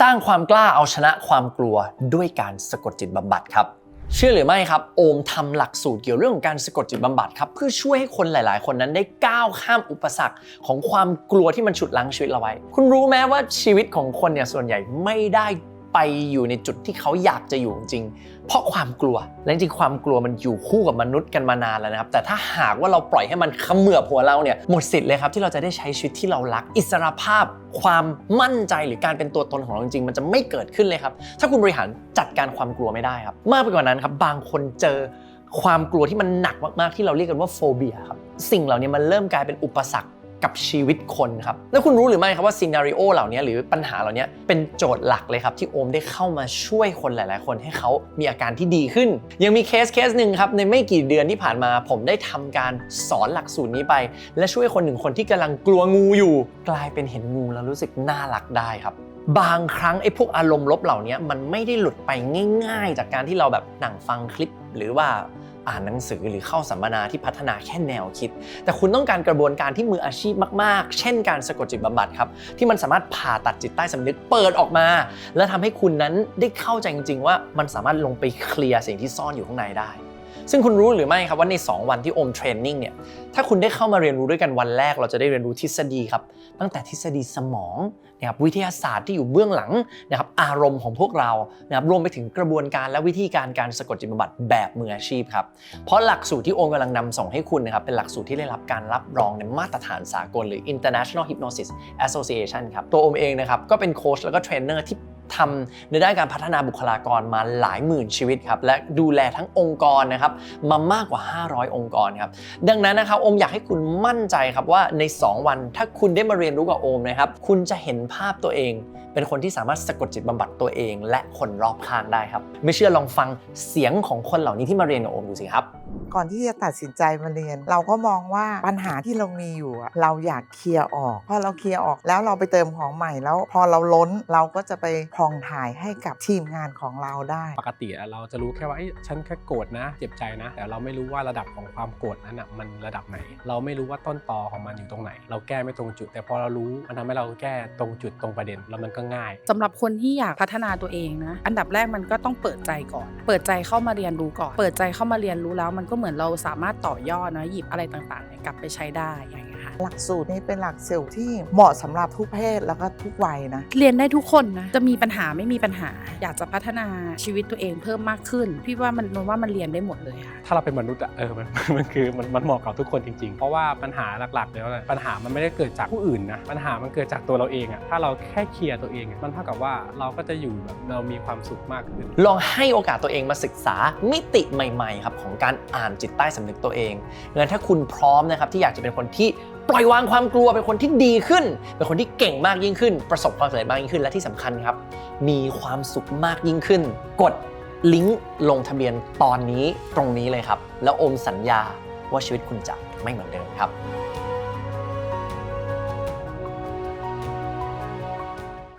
สร้างความกล้าเอาชนะความกลัวด้วยการสะกดจิตบำบัดครับเชื่อหรือไม่ครับโอมทำหลักสูตรเกี่ยวเรื่องของการสะกดจิตบำบัดครับเพื่อช่วยให้คนหลาย ๆ คนนั้นได้ก้าวข้ามอุปสรรคของความกลัวที่มันฉุดลังชีวิตเราไว้ คุณรู้ไหมว่าชีวิตของคนเนี่ยส่วนใหญ่ไม่ได้ ไปอยู่ในจุดที่เขาอยากจะอยู่จริง เพราะความกลัว และจริงความกลัวมันอยู่คู่กับมนุษย์กันมานานแล้วนะครับ แต่ถ้าหากว่าเราปล่อยให้มันเขมือบหัวเราเนี่ย หมดสิทธิ์เลยครับที่เราจะได้ใช้ชีวิตที่เรารัก อิสรภาพ ความมั่นใจหรือการเป็นตัวตนของเราจริงมันจะไม่เกิดขึ้นเลยครับ ถ้าคุณบริหารจัดการความกลัวไม่ได้ครับ มากไปกว่านั้นครับ บางคนเจอความกลัวที่มันหนักมากๆที่เราเรียกกันว่าโฟเบียครับ สิ่งเหล่านี้มันเริ่มกลายเป็นอุปสรรค กับชีวิตคนครับ แล้วคุณรู้หรือไม่ครับว่าซีนารีโอเหล่านี้หรือปัญหาเหล่านี้เป็นโจทย์หลักเลยครับ ที่โอมได้เข้ามาช่วยคนหลาย ๆ คนให้เขามีอาการที่ดีขึ้น ยังมีเคสเคสหนึ่งครับในไม่กี่เดือนที่ผ่านมาผมได้ทำการสอนหลักสูตรนี้ไป และช่วยคนหนึ่งคนที่กำลังกลัวงูอยู่ กลายเป็นเห็นงูแล้วรู้สึกน่ารักได้ครับบางครั้งไอ้พวกอารมณ์ลบเหล่านี้มันไม่ได้หลุดไปง่าย ๆ จากการที่เราแบบหนังฟังคลิป หรือว่าอ่านหนังสือหรือเข้าสัมมนาที่พัฒนาแค่แนวคิด แต่คุณต้องการกระบวนการที่มืออาชีพมาก ๆ เช่นการสะกดจิตบำบัดครับ ที่มันสามารถผ่าตัดจิตใต้สำนึกเปิดออกมา และทำให้คุณนั้นได้เข้าใจจริง ๆ ว่ามันสามารถลงไปเคลียร์สิ่งที่ซ่อนอยู่ข้างในได้ ซึ่งคุณรู้หรือไม่ครับว่าใน 2 วันที่โอมเทรนนิ่งเนี่ยถ้าคุณได้เข้ามาเรียนรู้ด้วยกันวันแรก เราจะได้เรียนรู้ทฤษฎีครับตั้งแต่ทฤษฎีสมองนะครับวิทยาศาสตร์ที่อยู่เบื้องหลังนะครับอารมณ์ของพวกเรานะครับรวมไปถึงกระบวนการและวิธีการการสะกดจิตบำบัดแบบมืออาชีพครับเพราะหลักสูตรที่โอมกำลังนำส่งให้คุณนะครับเป็นหลักสูตรที่ได้รับการรับรองในมาตรฐานสากลหรือ International Hypnosis Association ครับตัวโอมเองนะครับก็เป็นโค้ชแล้วก็เทรนเนอร์ที่ ทำในด้านการพัฒนาบุคลากรมาหลายหมื่นชีวิตครับและดูแลทั้งองค์กรนะครับมามากกว่า 500 องค์กรครับดังนั้นนะครับโอมอยากให้คุณมั่นใจครับว่าใน 2 วันถ้าคุณได้มาเรียนรู้กับโอมนะครับคุณจะเห็นภาพตัวเอง เป็นคนที่สามารถสะกดจิตบำบัดตัวเอง และคนรอบข้างได้ครับ ไม่เชื่อลองฟังเสียงของคนเหล่านี้ที่มาเรียนกับโอมดูสิครับก่อนที่จะตัดสินใจมาเรียน เราก็มองว่าปัญหาที่เรามีอยู่ เราอยากเคลียร์ออกพอเราเคลียร์ออกแล้วเราไปเติมของใหม่แล้ว พอเราล้นเราก็จะไปพองถ่ายให้กับทีมงานของเราได้ ปกติอะเราจะรู้แค่ว่าเอ้ยฉันแค่โกรธนะเจ็บใจนะ แต่เราไม่รู้ว่าระดับของความโกรธนั้นอะมันระดับไหน เราไม่รู้ว่าต้นตอของมันอยู่ตรงไหน เราแก้ไม่ตรงจุด แต่พอเรารู้มันทำให้เราแก้ตรงจุดตรงประเด็นแล้วมันก็ง่ายสำหรับคนที่อยากพัฒนาตัวเองนะอันดับแรกมันก็ต้องเปิดใจก่อน เปิดใจเข้ามาเรียนรู้ก่อน เปิดใจเข้ามาเรียนรู้แล้ว มันก็เหมือนเราสามารถต่อยอดนะหยิบอะไรต่างๆเนี่ยกลับไปใช้ได้อย่างเงี้ยค่ะ หลักสูตรนี้เป็นหลักสูตรที่เหมาะสำหรับทุกเพศแล้วก็ทุกวัยนะเรียนได้ทุกคนนะจะมีปัญหาไม่มีปัญหา อยากจะพัฒนาชีวิตตัวเองเพิ่มมากขึ้น พี่ว่ามันนนว่ามันเรียนได้หมดเลยค่ะถ้าเราเป็นมนุษย์อะเออมันมันคือมันมันเหมาะกับทุกคนจริง ๆ เพราะว่าปัญหาหลักๆแล้วเนี่ยปัญหามันไม่ได้เกิดจากผู้อื่นนะปัญหามันเกิดจากตัวเราเองอะถ้าเราแค่เคลียร์ตัวเองอะมันเท่ากับว่าเราก็จะอยู่แบบเรามีความสุขมากขึ้นลองให้โอกาสตัวเองมาศึกษามิติใหม่ๆครับของการอ่านจิตใต้สำนึกตัวเองงั้นถ้าคุณพร้อมนะครับที่อยากจะเป็นคนที่ปล่อยวางความกลัวเป็นคนที่ดีขึ้น เป็นคนที่เก่งมากยิ่งขึ้น ประสบความสำเร็จมากยิ่งขึ้น และที่สำคัญครับ มีความสุขมากยิ่งขึ้น กดลิงก์ลงทะเบียนตอนนี้ตรงนี้เลยครับ แล้วโอมสัญญาว่าชีวิตคุณจะไม่เหมือนเดิมครับ